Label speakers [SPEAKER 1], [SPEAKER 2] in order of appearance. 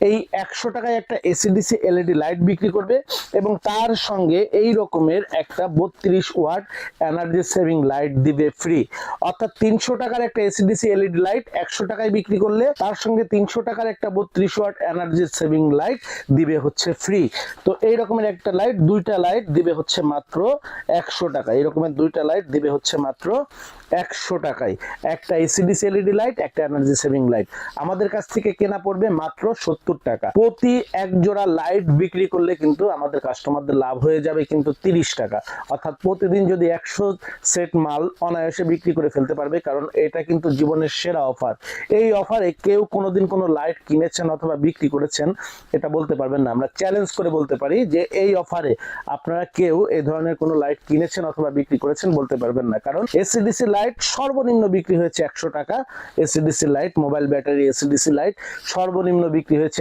[SPEAKER 1] এই একশো টাকায় একটা এসিডিসি এলইডি লাইট বিক্রি করবে এবং তার সঙ্গে এই রকমের একটা বত্রিশ ওয়াট এনার্জি সেভিং লাইট দিবে ফ্রি অর্থাৎ তিনশো টাকার একটা এসিডিসি এলইডি লাইট একশো টাকায় বিক্রি করলে তার সঙ্গে তিনশো টাকার একটা বত্রিশ ওয়াট এনার্জি সেভিং লাইট দিবে হচ্ছে ফ্রি তো এই রকমের একটা লাইট দুইটা লাইট দিবে হচ্ছে মাত্র একশো টাকা। এই রকমের দুইটা লাইট দিবে হচ্ছে মাত্র একশো টাকায়। একটা এসিডিসি এলইডি লাইট একটা এনার্জি সেভিং লাইট আমাদের কাছ থেকে কেনা পড়বে মাত্র সত্তর টাকা। প্রতি এক জোড়া লাইট বিক্রি করলে কিন্তু আমাদের কাস্টমারদের লাভ হয়ে যাবে কিন্তু তিরিশ টাকা। অর্থাৎ প্রতিদিন যদি একশো সেট মাল অনায়াসে বিক্রি করে ফেলতে পারবে, কারণ এটা কিন্তু জীবনের সেরা অফার এই অফারে কেউ কোনোদিন কোনো লাইট কিনেছেন অথবা বিক্রি করেছেন, এটা বলতে পারবেন না। আমরা চ্যালেঞ্জ করে বলতে পারি যে এই অফারে আপনারা কেউ এই ধরনের কোনো লাইট কিনেছেন অথবা বিক্রি করেছেন বলতে পারবেন না। কারণ এসিডিসি লাইট সর্বনিম্ন বিক্রি হয়েছে একশো টাকা AC DC light mobile battery AC DC light সর্বনিম্ন বিক্রি হয়েছে